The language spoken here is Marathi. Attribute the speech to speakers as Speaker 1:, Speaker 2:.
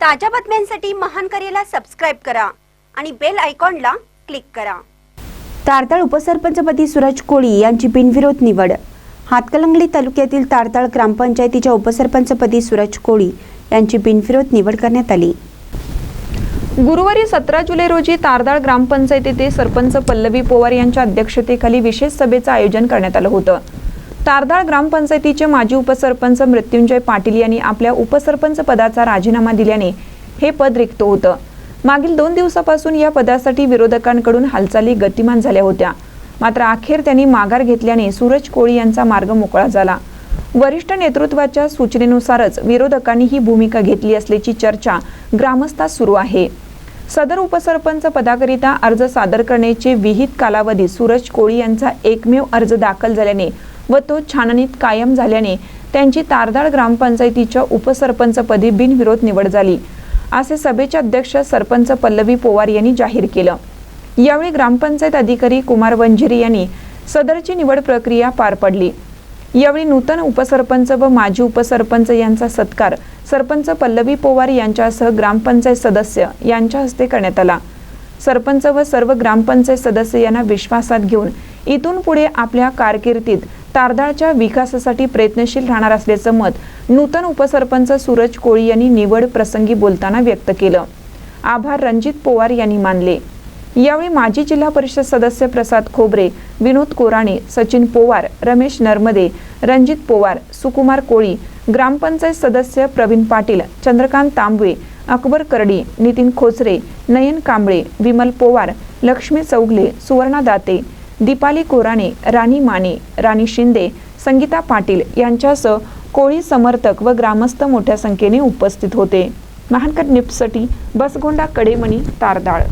Speaker 1: ताज्या बातम्यांसाठी महान करेला सबस्क्राईब करा आणि बेल आयकॉनला क्लिक करा.
Speaker 2: तारताळ उपसरपंचपदी सूरज कोळी यांची बिनविरोध निवड. हातकलंगली तालुक्यातील तारताळ ग्रामपंचायतीच्या उपसरपंचपदी सूरज कोळी यांची बिनविरोध निवड करण्यात आली.
Speaker 3: गुरुवारी सतरा जुलै रोजी तारदाळ ग्रामपंचायतीचे सरपंच पल्लवी पोवार यांच्या अध्यक्षतेखाली विशेष सभेचं आयोजन करण्यात आलं होतं. तारदाळ ग्रामपंचायतीचे माजी उपसरपंच मृत्युंजय पाटील यांनी आपल्या उपसरपंच पदाचा राजीनामा दिल्याने हे पद रिक्त होतं. मागील दोन दिवसापासून या पदासाठी विरोधकांकडून हालचाली गतिमान झाल्या होत्या. मात्र अखेर त्यांनी माघार घेतल्याने सूरज कोळी यांचा मार्ग मोकळा झाला. वरिष्ठ नेतृत्वाच्या सूचनेनुसारच विरोधकांनी ही भूमिका घेतली असल्याची चर्चा ग्रामस्थात सुरू आहे. सदर उपसरपंच पदाकरिता अर्ज सादर करण्याचे विहित कालावधीत सूरज कोळी यांचा एकमेव अर्ज दाखल झाल्याने व तो छाननीत कायम झाल्याने त्यांची तारदाळ ग्रामपंचायतीच्या उपसरपंचपदी बिनविरोध निवड झाली. असे सभेचे अध्यक्ष सरपंच पल्लवी पोवार यांनी जाहीर केलं. यावेळी ग्रामपंचायत अधिकारी कुमार वंजिरी यांनी सदरची निवड प्रक्रिया पार पडली. यावेळी नूतन उपसरपंच व माजी उपसरपंच यांचा सत्कार सरपंच पल्लवी पोवार यांच्यासह ग्रामपंचायत सदस्य यांच्या हस्ते करण्यात आला. सरपंच व सर्व ग्रामपंचायत सदस्य यांना विश्वासात घेऊन इथून पुढे आपल्या कारकिर्दीत तारदाळच्या विकासासाठी प्रयत्नशील राहणार असल्याचं मत नूतन उपसरपंच सूरज कोळी यांनी निवड प्रसंगी बोलताना व्यक्त केलं. आभार रणजित पोवार यांनी मानले. यावेळी माजी जिल्हा परिषद सदस्य प्रसाद खोबरे विनोद कोराणे सचिन पोवार रमेश नर्मदे रणजित पोवार सुकुमार कोळी ग्रामपंचायत सदस्य प्रवीण पाटील चंद्रकांत तांबवे अकबर करडी नितीन खोचरे नयन कांबळे विमल पोवार लक्ष्मी चौगले सुवर्णा दाते दीपाली कोराणे राणी माने राणी शिंदे संगीता पाटील यांच्यासह कोळी समर्थक व ग्रामस्थ मोठ्या संख्येने उपस्थित होते. महानकर निपसटी बसगोंडा कडेमणी तारदाळ.